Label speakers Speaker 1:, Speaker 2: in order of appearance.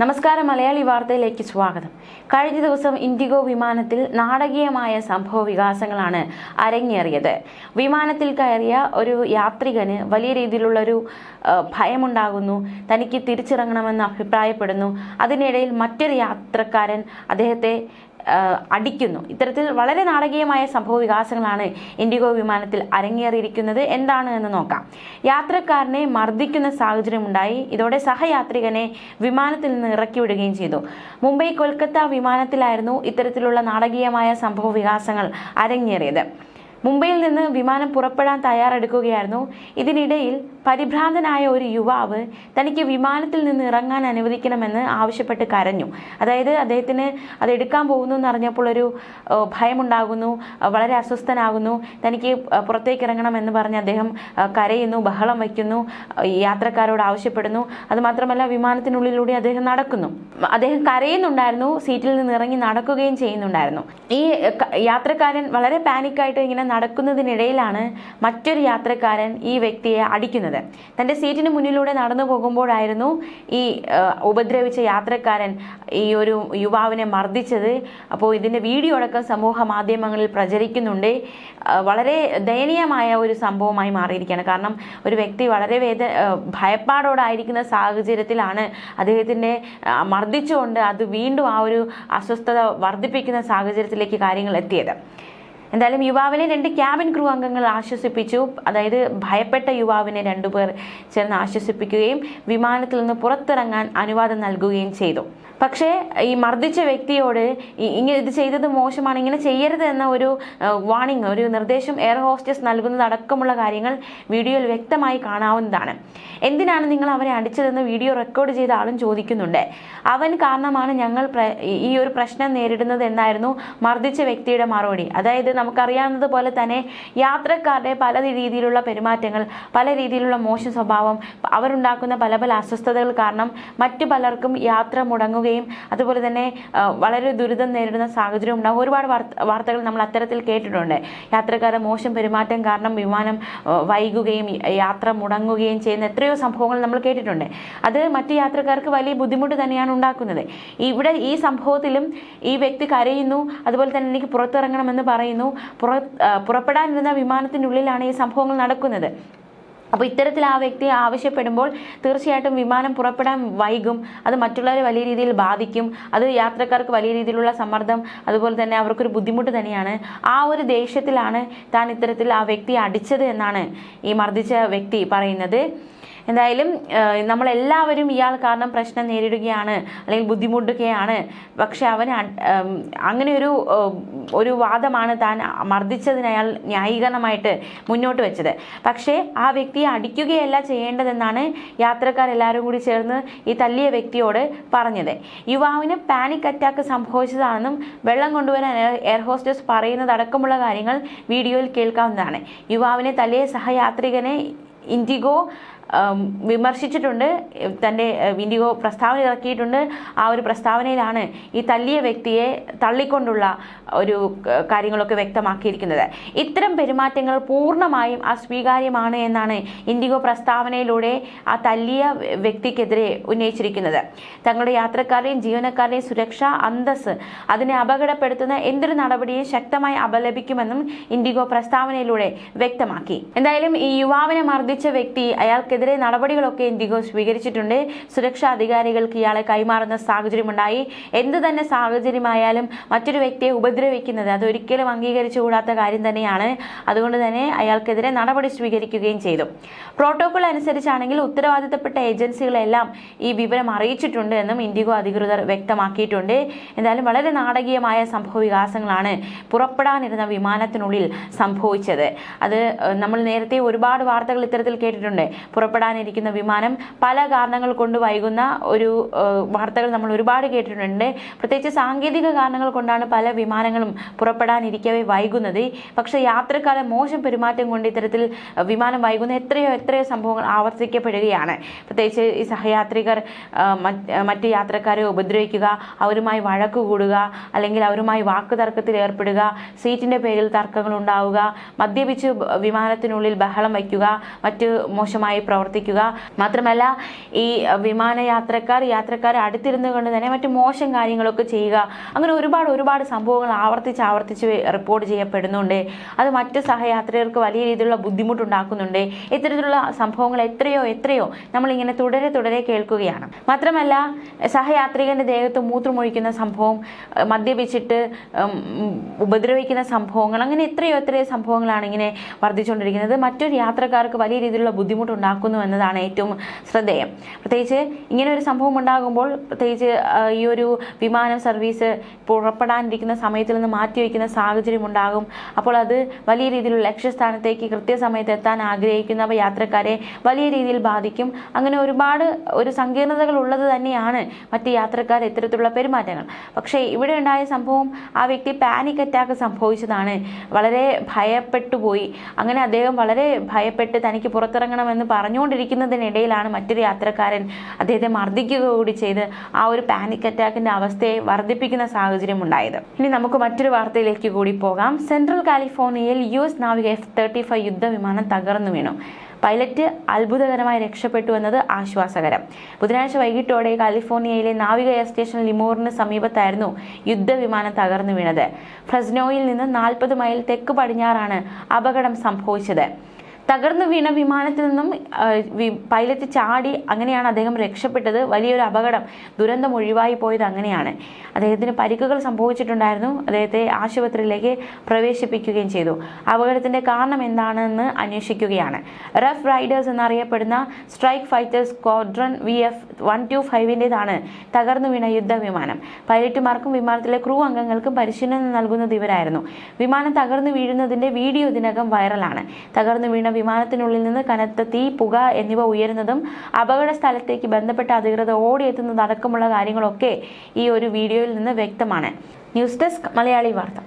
Speaker 1: നമസ്കാരം മലയാളി വാർത്തയിലേക്ക് സ്വാഗതം. കഴിഞ്ഞ ദിവസം ഇൻഡിഗോ വിമാനത്തിൽ നാടകീയമായ സംഭവ വികാസങ്ങളാണ് അരങ്ങേറിയത്. വിമാനത്തിൽ കയറിയ ഒരു യാത്രികന് വലിയ രീതിയിലുള്ളൊരു ഭയമുണ്ടാകുന്നു. തനിക്ക് തിരിച്ചിറങ്ങണമെന്ന് അഭിപ്രായപ്പെടുന്നു. അതിനിടയിൽ മറ്റൊരു യാത്രക്കാരൻ അദ്ദേഹത്തെ അടിക്കുന്നു. ഇത്തരത്തിൽ വളരെ നാടകീയമായ സംഭവ വികാസങ്ങളാണ് ഇൻഡിഗോ വിമാനത്തിൽ അരങ്ങേറിയിരിക്കുന്നത്. എന്താണ് എന്ന് നോക്കാം. യാത്രക്കാരനെ മർദ്ദിക്കുന്ന സാഹചര്യമുണ്ടായി ഇതോടെ സഹയാത്രികനെ വിമാനത്തിൽ നിന്ന് ഇറക്കി വിടുകയും ചെയ്തു. മുംബൈ കൊൽക്കത്ത വിമാനത്തിലായിരുന്നു ഇത്തരത്തിലുള്ള നാടകീയമായ സംഭവ വികാസങ്ങൾ അരങ്ങേറിയത്. മുംബൈയിൽ നിന്ന് വിമാനം പുറപ്പെടാൻ തയ്യാറെടുക്കുകയായിരുന്നു. ഇതിനിടയിൽ പരിഭ്രാന്തനായ ഒരു യുവാവ് തനിക്ക് വിമാനത്തിൽ നിന്ന് ഇറങ്ങാൻ അനുവദിക്കണമെന്ന് ആവശ്യപ്പെട്ട് കരഞ്ഞു. അതായത് അദ്ദേഹത്തിന് അത് എടുക്കാൻ പോകുന്നു എന്നറിഞ്ഞപ്പോൾ ഒരു ഭയമുണ്ടാകുന്നു വളരെ അസ്വസ്ഥനാകുന്നു തനിക്ക് പുറത്തേക്ക് ഇറങ്ങണമെന്ന് പറഞ്ഞ് അദ്ദേഹം കരയുന്നു ബഹളം വയ്ക്കുന്നു യാത്രക്കാരോട് ആവശ്യപ്പെടുന്നു. അതുമാത്രമല്ല വിമാനത്തിനുള്ളിലൂടെ അദ്ദേഹം നടക്കുന്നു. അദ്ദേഹം കരയുന്നുണ്ടായിരുന്നു സീറ്റിൽ നിന്ന് ഇറങ്ങി നടക്കുകയും ചെയ്യുന്നുണ്ടായിരുന്നു. ഈ യാത്രക്കാരൻ വളരെ പാനിക്കായിട്ട് ഇങ്ങനെ നടക്കുന്നതിനിടയിലാണ് മറ്റൊരു യാത്രക്കാരൻ ഈ വ്യക്തിയെ അടിക്കുന്നത്. തന്റെ സീറ്റിന് മുന്നിലൂടെ നടന്നു പോകുമ്പോഴായിരുന്നു ഈ ഉപദ്രവിച്ച യാത്രക്കാരൻ ഈ ഒരു യുവാവിനെ മർദ്ദിച്ചത്. അപ്പോൾ ഇതിന്റെ വീഡിയോ അടക്കം സമൂഹ മാധ്യമങ്ങളിൽ പ്രചരിക്കുന്നുണ്ട്. വളരെ ദയനീയമായ ഒരു സംഭവമായി മാറിയിരിക്കുകയാണ്. കാരണം ഒരു വ്യക്തി വളരെ വേദ ഭയപ്പാടോടായിരിക്കുന്ന സാഹചര്യത്തിലാണ് അദ്ദേഹത്തിന്റെ മർദ്ദിച്ചുകൊണ്ട് അത് വീണ്ടും ആ ഒരു അസ്വസ്ഥത വർദ്ധിപ്പിക്കുന്ന സാഹചര്യത്തിലേക്ക് കാര്യങ്ങൾ എത്തിയത്. എന്തായാലും യുവാവിനെ രണ്ട് ക്യാബിൻ ക്രൂ അംഗങ്ങൾ ആശ്വസിപ്പിച്ചു. അതായത് ഭയപ്പെട്ട യുവാവിനെ രണ്ടുപേർ ചേർന്ന് ആശ്വസിപ്പിക്കുകയും വിമാനത്തിൽ നിന്ന് പുറത്തിറങ്ങാൻ അനുവാദം നൽകുകയും ചെയ്തു. പക്ഷേ ഈ മർദ്ദിച്ച വ്യക്തിയോട് ഇങ്ങനെ ഇത് ചെയ്തത് മോശമാണ് ഇങ്ങനെ ചെയ്യരുത് എന്ന ഒരു വാണിംഗ് ഒരു നിർദ്ദേശം എയർ ഹോസ്റ്റസ് നൽകുന്നത് അടക്കമുള്ള കാര്യങ്ങൾ വീഡിയോയിൽ വ്യക്തമായി കാണാവുന്നതാണ്. എന്തിനാണ് നിങ്ങൾ അവരെ അടിച്ചതെന്ന് വീഡിയോ റെക്കോർഡ് ചെയ്ത ആളും ചോദിക്കുന്നുണ്ട്. അവൻ കാരണമാണ് ഞങ്ങൾ ഈ ഒരു പ്രശ്നം നേരിടുന്നത് എന്നായിരുന്നു മർദ്ദിച്ച വ്യക്തിയുടെ മറുപടി. അതായത് നമുക്കറിയാവുന്നത് പോലെ തന്നെ യാത്രക്കാരുടെ പല രീതിയിലുള്ള പെരുമാറ്റങ്ങൾ പല രീതിയിലുള്ള മോശം സ്വഭാവം അവരുണ്ടാക്കുന്ന പല പല അസ്വസ്ഥതകൾ കാരണം മറ്റു പലർക്കും യാത്ര മുടങ്ങുകയും അതുപോലെ തന്നെ വളരെ ദുരിതം നേരിടുന്ന സാഹചര്യം ഉണ്ടാകും. ഒരുപാട് വാർത്തകൾ നമ്മൾ അത്തരത്തിൽ കേട്ടിട്ടുണ്ട്. യാത്രക്കാരുടെ മോശം പെരുമാറ്റം കാരണം വിമാനം വൈകുകയും യാത്ര മുടങ്ങുകയും ചെയ്യുന്ന എത്രയോ സംഭവങ്ങൾ നമ്മൾ കേട്ടിട്ടുണ്ട്. അത് മറ്റു യാത്രക്കാർക്ക് വലിയ ബുദ്ധിമുട്ട് തന്നെയാണ് ഉണ്ടാക്കുന്നത്. ഇവിടെ ഈ സംഭവത്തിലും ഈ വ്യക്തി കരയുന്നു. അതുപോലെ തന്നെ എനിക്ക് പുറത്തിറങ്ങണമെന്ന് പറയുന്നു. പുറ പുറപ്പെടാനിരുന്ന വിമാനത്തിനുള്ളിലാണ് ഈ സംഭവങ്ങൾ നടക്കുന്നത്. അപ്പോൾ ഇത്തരത്തിൽ ആ വ്യക്തി ആവശ്യപ്പെടുമ്പോൾ തീർച്ചയായിട്ടും വിമാനം പുറപ്പെടാൻ വൈകും. അത് മറ്റുള്ളവരെ വലിയ രീതിയിൽ ബാധിക്കും. അത് യാത്രക്കാർക്ക് വലിയ രീതിയിലുള്ള സമ്മർദ്ദം അതുപോലെ തന്നെ അവർക്കൊരു ബുദ്ധിമുട്ട് തന്നെയാണ്. ആ ഒരു ദേഷ്യത്തിലാണ് താൻ ഇത്തരത്തിൽ ആ വ്യക്തി അടിച്ചത് എന്നാണ് ഈ മർദ്ദിച്ച വ്യക്തി പറയുന്നത്. എന്തായാലും നമ്മളെല്ലാവരും ഇയാൾ കാരണം പ്രശ്നം നേരിടുകയാണ് അല്ലെങ്കിൽ ബുദ്ധിമുട്ടുകയാണ്. പക്ഷെ അവൻ അങ്ങനെ ഒരു ഒരു വാദമാണ് താൻ മർദ്ദിച്ചതിന് അയാൾ ന്യായീകരണമായിട്ട് മുന്നോട്ട് വെച്ചത്. പക്ഷേ ആ വ്യക്തിയെ അടിക്കുകയല്ല ചെയ്യേണ്ടതെന്നാണ് യാത്രക്കാർ എല്ലാവരും കൂടി ചേർന്ന് ഈ തല്ലിയ വ്യക്തിയോട് പറഞ്ഞത്. യുവാവിന് പാനിക് അറ്റാക്ക് സംഭവിച്ചതാണെന്നും വെള്ളം കൊണ്ടുവരാൻ എയർ- ഹോസ്റ്റസ് പറയുന്നതടക്കമുള്ള കാര്യങ്ങൾ വീഡിയോയിൽ കേൾക്കാവുന്നതാണ്. യുവാവിനെ തലേ സഹയാത്രികനെ ഇൻഡിഗോ വിമർശിച്ചിട്ടുണ്ട്. തന്റെ ഇൻഡിഗോ പ്രസ്താവന ഇറക്കിയിട്ടുണ്ട്. ആ ഒരു പ്രസ്താവനയിലാണ് ഈ തല്ലിയ വ്യക്തിയെ തള്ളിക്കൊണ്ടുള്ള ഒരു കാര്യങ്ങളൊക്കെ വ്യക്തമാക്കിയിരിക്കുന്നത്. ഇത്തരം പെരുമാറ്റങ്ങൾ പൂർണമായും അസ്വീകാര്യമാണ് എന്നാണ് ഇൻഡിഗോ പ്രസ്താവനയിലൂടെ ആ തല്ലിയ വ്യക്തിക്കെതിരെ ഉന്നയിച്ചിരിക്കുന്നത്. തങ്ങളുടെ യാത്രക്കാരുടെയും ജീവനക്കാരുടെയും സുരക്ഷ അന്തസ് അതിനെ അപകടപ്പെടുത്തുന്ന എന്തൊരു നടപടിയും ശക്തമായി അപലപിക്കുമെന്നും ഇൻഡിഗോ പ്രസ്താവനയിലൂടെ വ്യക്തമാക്കി. എന്തായാലും ഈ യുവാവിനെ മർദ്ദിച്ച വ്യക്തി അയാൾക്കെതിരെ നടപടികളൊക്കെ ഇൻഡിഗോ സ്വീകരിച്ചിട്ടുണ്ട്. സുരക്ഷാ അധികാരികൾക്ക് ഇയാളെ കൈമാറുന്ന സാഹചര്യമുണ്ടായി. എന്ത് തന്നെ സാഹചര്യമായാലും മറ്റൊരു വ്യക്തിയെ ഉപദ്രവിക്കുന്നത് അതൊരിക്കലും അംഗീകരിച്ചുകൂടാത്ത കാര്യം തന്നെയാണ്. അതുകൊണ്ട് തന്നെ അയാൾക്കെതിരെ നടപടി സ്വീകരിക്കുകയും ചെയ്തു. പ്രോട്ടോകോൾ അനുസരിച്ചാണെങ്കിൽ ഉത്തരവാദിത്തപ്പെട്ട ഏജൻസികളെല്ലാം ഈ വിവരം അറിയിച്ചിട്ടുണ്ട് എന്നും ഇൻഡിഗോ അധികൃതർ വ്യക്തമാക്കിയിട്ടുണ്ട്. എന്തായാലും വളരെ നാടകീയമായ സംഭവ വികാസങ്ങളാണ് പുറപ്പെടാനിരുന്ന വിമാനത്തിനുള്ളിൽ സംഭവിച്ചത്. അത് നമ്മൾ നേരത്തെ ഒരുപാട് വാർത്തകൾ ഇത്തരത്തിൽ കേട്ടിട്ടുണ്ട്. പുറപ്പെടാനിരിക്കുന്ന വിമാനം പല കാരണങ്ങൾ കൊണ്ട് വൈകുന്ന ഒരു വാർത്തകൾ നമ്മൾ ഒരുപാട് കേട്ടിട്ടുണ്ട്. പ്രത്യേകിച്ച് സാങ്കേതിക കാരണങ്ങൾ കൊണ്ടാണ് പല വിമാനങ്ങളും പുറപ്പെടാനിരിക്കവേ വൈകുന്നത്. പക്ഷേ യാത്രക്കാരെ മോശം പെരുമാറ്റം കൊണ്ട് ഇത്തരത്തിൽ വിമാനം വൈകുന്ന എത്രയോ എത്രയോ സംഭവങ്ങൾ ആവർത്തിക്കപ്പെടുകയാണ്. പ്രത്യേകിച്ച് ഈ സഹയാത്രികർ മറ്റ് യാത്രക്കാരെ ഉപദ്രവിക്കുക അവരുമായി വഴക്ക് കൂടുക അല്ലെങ്കിൽ അവരുമായി വാക്കുതർക്കത്തിൽ ഏർപ്പെടുക സീറ്റിന്റെ പേരിൽ തർക്കങ്ങൾ ഉണ്ടാവുക മദ്യപിച്ച് വിമാനത്തിനുള്ളിൽ ബഹളം വയ്ക്കുക മറ്റ് മോശമായ പ്രവർത്തനങ്ങൾ പ്രവർത്തിക്കുക. മാത്രമല്ല ഈ വിമാനയാത്രക്കാർ യാത്രക്കാർ അടുത്തിരുന്നു കൊണ്ട് തന്നെ മറ്റു മോശം കാര്യങ്ങളൊക്കെ ചെയ്യുക. അങ്ങനെ ഒരുപാട് ഒരുപാട് സംഭവങ്ങൾ ആവർത്തിച്ച് ആവർത്തിച്ച് റിപ്പോർട്ട് ചെയ്യപ്പെടുന്നുണ്ട്. അത് മറ്റ് സഹയാത്രികർക്ക് വലിയ രീതിയിലുള്ള ബുദ്ധിമുട്ടുണ്ടാക്കുന്നുണ്ട്. ഇത്തരത്തിലുള്ള സംഭവങ്ങൾ എത്രയോ എത്രയോ നമ്മളിങ്ങനെ തുടരെ തുടരെ കേൾക്കുകയാണ്. മാത്രമല്ല സഹയാത്രികന്റെ ദേഹത്ത് മൂത്രമൊഴിക്കുന്ന സംഭവം മദ്യപിച്ചിട്ട് ഉപദ്രവിക്കുന്ന സംഭവങ്ങൾ അങ്ങനെ എത്രയോ എത്രയോ സംഭവങ്ങളാണ് ഇങ്ങനെ വർദ്ധിച്ചുകൊണ്ടിരിക്കുന്നത്. മറ്റൊരു യാത്രക്കാർക്ക് വലിയ രീതിയിലുള്ള ബുദ്ധിമുട്ടുണ്ടാക്കുന്നു എന്നതാണ് ഏറ്റവും ശ്രദ്ധേയം. പ്രത്യേകിച്ച് ഇങ്ങനെ ഒരു സംഭവം ഉണ്ടാകുമ്പോൾ പ്രത്യേകിച്ച് ഈ ഒരു വിമാന സർവീസ് പുറപ്പെടാനിരിക്കുന്ന സമയത്തിൽ നിന്ന് മാറ്റിവെക്കുന്ന സാഹചര്യം ഉണ്ടാകും. അപ്പോൾ അത് വലിയ രീതിയിലുള്ള ലക്ഷ്യസ്ഥാനത്തേക്ക് കൃത്യസമയത്ത് എത്താൻ ആഗ്രഹിക്കുന്ന യാത്രക്കാരെ വലിയ രീതിയിൽ ബാധിക്കും. അങ്ങനെ ഒരുപാട് ഒരു സങ്കീർണതകൾ ഉള്ളത് തന്നെയാണ് മറ്റ് യാത്രക്കാർ ഇത്തരത്തിലുള്ള പെരുമാറ്റങ്ങൾ. പക്ഷേ ഇവിടെ ഉണ്ടായ സംഭവം ആ വ്യക്തി പാനിക് അറ്റാക്ക് സംഭവിച്ചതാണ്. വളരെ ഭയപ്പെട്ടു പോയി. അങ്ങനെ അദ്ദേഹം വളരെ ഭയപ്പെട്ട് തനിക്ക് പുറത്തിറങ്ങണമെന്ന് പറഞ്ഞുകൊണ്ടിരിക്കുന്നതിനിടയിലാണ് മറ്റൊരു യാത്രക്കാരൻ അദ്ദേഹത്തെ മർദ്ദിക്കുക കൂടി ചെയ്ത് ആ ഒരു പാനിക് അറ്റാക്കിന്റെ അവസ്ഥയെ വർദ്ധിപ്പിക്കുന്ന സാഹചര്യം ഉണ്ടായത്. ഇനി നമുക്ക് മറ്റൊരു വാർത്തയിലേക്ക് കൂടി പോകാം. സെൻട്രൽ കാലിഫോർണിയയിൽ യു എസ് നാവിക എഫ് തേർട്ടി ഫൈവ് യുദ്ധവിമാനം തകർന്നു വീണു. പൈലറ്റ് അത്ഭുതകരമായി രക്ഷപ്പെട്ടു എന്നത് ആശ്വാസകരം. ബുധനാഴ്ച വൈകിട്ടോടെ കാലിഫോർണിയയിലെ നാവിക എയർ സ്റ്റേഷൻ ലിമോറിന് സമീപത്തായിരുന്നു യുദ്ധവിമാനം തകർന്നു വീണത്. ഫ്രസ്നോയിൽ നിന്ന് നാൽപ്പത് മൈൽ തെക്ക് പടിഞ്ഞാറാണ് അപകടം സംഭവിച്ചത്. തകർന്നു വീണ വിമാനത്തിൽ നിന്നും പൈലറ്റ് ചാടി അങ്ങനെയാണ് അദ്ദേഹം രക്ഷപ്പെട്ടത്. വലിയൊരു അപകടം. ദുരന്തം ഒഴിവായി പോയത് അങ്ങനെയാണ്. അദ്ദേഹത്തിന് പരിക്കുകൾ സംഭവിച്ചിട്ടുണ്ടായിരുന്നു. അദ്ദേഹത്തെ ആശുപത്രിയിലേക്ക് പ്രവേശിപ്പിക്കുകയും ചെയ്തു. അപകടത്തിന്റെ കാരണം എന്താണെന്ന് അന്വേഷിക്കുകയാണ്. റഫ് റൈഡേഴ്സ് എന്നറിയപ്പെടുന്ന strike fighters squadron V F one two ഫൈവിന്റെതാണ് തകർന്നു വീണ യുദ്ധവിമാനം. പൈലറ്റുമാർക്കും വിമാനത്തിലെ ക്രൂ അംഗങ്ങൾക്കും പരിശീലനം നൽകുന്നത് ഇവരായിരുന്നു. വിമാനം തകർന്നു വീഴുന്നതിന്റെ വീഡിയോ ഇതിനകം വൈറലാണ്. തകർന്നു വീണ വിമാനത്തിനുള്ളിൽ നിന്ന് കനത്ത തീ പുക എന്നിവ ഉയരുന്നതും അപകട സ്ഥലത്തേക്ക് ബന്ധപ്പെട്ട അധികൃതർ ഓടിയെത്തുന്നതടക്കമുള്ള കാര്യങ്ങളൊക്കെ ഈ ഒരു വീഡിയോയിൽ നിന്ന് വ്യക്തമാണ്. ന്യൂസ് ഡെസ്ക് മലയാളി വാർത്ത.